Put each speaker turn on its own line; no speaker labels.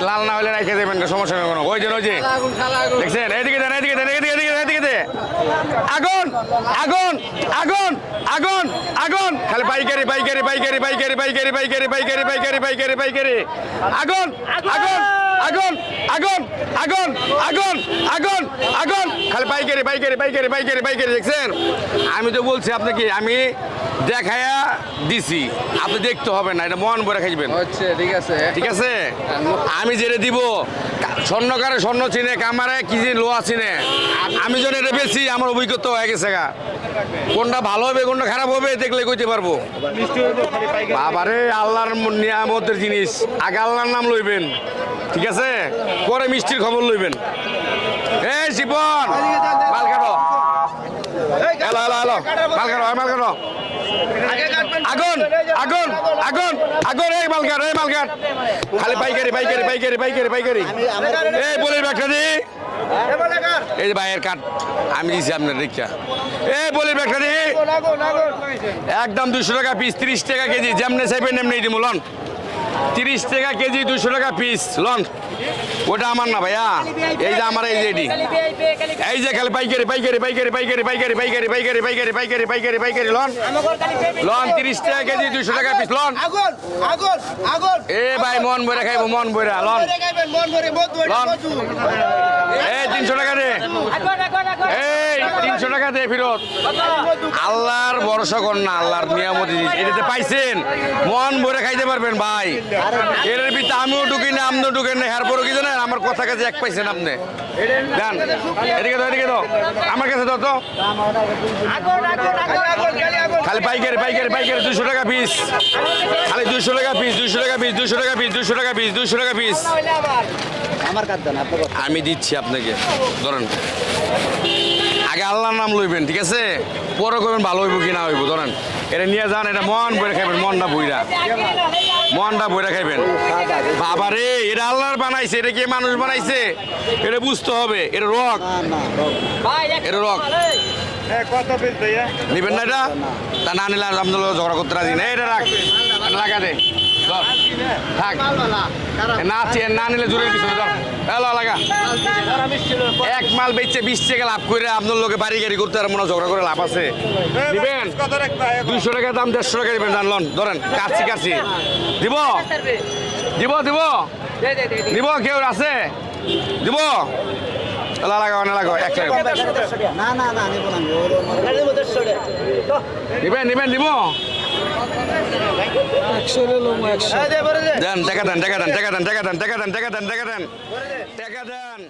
লাল না হলে রেখে দেবেন সমস্যা নেই কোনো ওই যে ওই যে দেখছেন এদিকে দেন এদিকে দেন এদিকে এদিকে এদিকে দে আগুন আগুন আগুন আগুন আগুন খালি পাইকারি পাইকারি পাইকারি পাইকারি পাইকারি পাইকারি পাইকারি পাইকারি পাইকারি পাইকারি আগুন আগুন আগুন আগুন আগুন আগুন আগুন আগুন খালি পাইকারি পাইকারি পাইকারি পাইকারি পাইকারি দেখছেন আমি তো বলছি আপনাকে আমি দেখায়া দিছি। আপনি দেখতে হবে না এটা মন ভরে খাইবেন।
হচ্ছে ঠিক আছে।
ঠিক আছে? আমি যেটা দিব স্বর্ণকারে স্বর্ণ চিনে কামারে কি যে লোহা চিনে। আমি যখন এটা বেশি আমার অভিজ্ঞতা হয়ে গেছে গা। কোনটা ভালো হবে কোনটা খারাপ হবে দেখলে কইতে পারব। বাবারে আল্লাহর নিয়ামতের জিনিস। আগে আল্লাহর নাম লইবেন ঠিক আছে? পরে মিষ্টির খবর লইবেন। এই শিপন! মাল কাটো হ্যালো হ্যালো হ্যালো মাল কাটো মাল কাটো। আগুন আগুন আগুন আগুন এই মালকার এই মালকার খালি পাইকারি পাইকারি পাইকারি পাইকারি পাইকারি। এই বলির ব্যাগটা দি। এই ভাইয়ের কাঠ আমি দিছি আপনার রিক্সা। এই বলির ব্যাগটা দি। একদম দুশো টাকা পিস তিরিশ টাকা কেজি যেমনে চাইবেন এমনি দিমু লন। তিরিশ টাকা কেজি দুশো টাকা পিস লন ওটা আমার না ভাইয়া এই যে আমার এই যে এটি এই যে খালি পাইকারি পাইকারি পাইকারি পাইকারি পাইকারি পাইকারি পাইকারি পাইকারি পাইকারি পাইকারি পাইকারি লন লন তিরিশ টাকা কেজি দুশো টাকা পিস লন
আগুন আগুন আগুন
এ ভাই মন বইরা খাইব মন বইরা লন
মন
লন এই তিনশো টাকা দে এই তিনশো টাকা দে ফিরত। আল্লাহর ভরসা না আল্লাহর নিয়ামত এটাতে পাইছেন মন ভরে খাইতে পারবেন ভাই। এর ভিতরে আমিও ঢুকি না আপনিও ঢুকেন না এরপরও কি জানেন? আমার কথা কাছে এক পাইছেন আপনি। দেন এদিকে দাও এদিকে দাও। আমার কাছে দাও তো। খালি পাইকারি পাইকারি পাইকারি দুশো টাকা পিস খালি দুশো টাকা পিস দুশো টাকা পিস দুশো টাকা পিস দুশো টাকা পিস দুশো টাকা পিস
আমার
আমি দিচ্ছি আপনাকে। ধরেন। আগে আল্লাহর নাম লইবেন ঠিক আছে? পরে করবেন ভালো হইব কি না হইব ধরেন। এটা নিয়ে যান এটা মন বইরা খাইবেন মনটা বইরা মনটা বইরা খাইবেন। বাবা রে এটা আল্লাহর বানাইছে এটা কি মানুষ বানাইছে? এটা বুঝতে হবে এটা রক। এটা রক। নিবেন না এটা? তা না নিলে আপনার ঝগড়া করতে রাজি না এটা রাখ। লাগা দে। থাক। না না নিলে জোরের কিছু ধর এলো লাগা। এক মাল বেচছে বিশ টাকা লাভ করে আপনার লোকে বাড়ি গাড়ি করতে আর মনে হয় ঝগড়া করে লাভ আছে। দিবেন দুইশো টাকা দাম দেড়শো টাকা দিবেন জানলন ধরেন কাছি কাছি দিব? দিব দিব? দিব কেউ আছে? দিব? এলা লাগাও না লাগাও এক
না না না নিব না
নিবেন নিবেন দেন টাকা দেন টাকা দেন টাকা দেন টাকা দেন টাকা দেন টাকা দেন টাকা দেন টাকা দেন।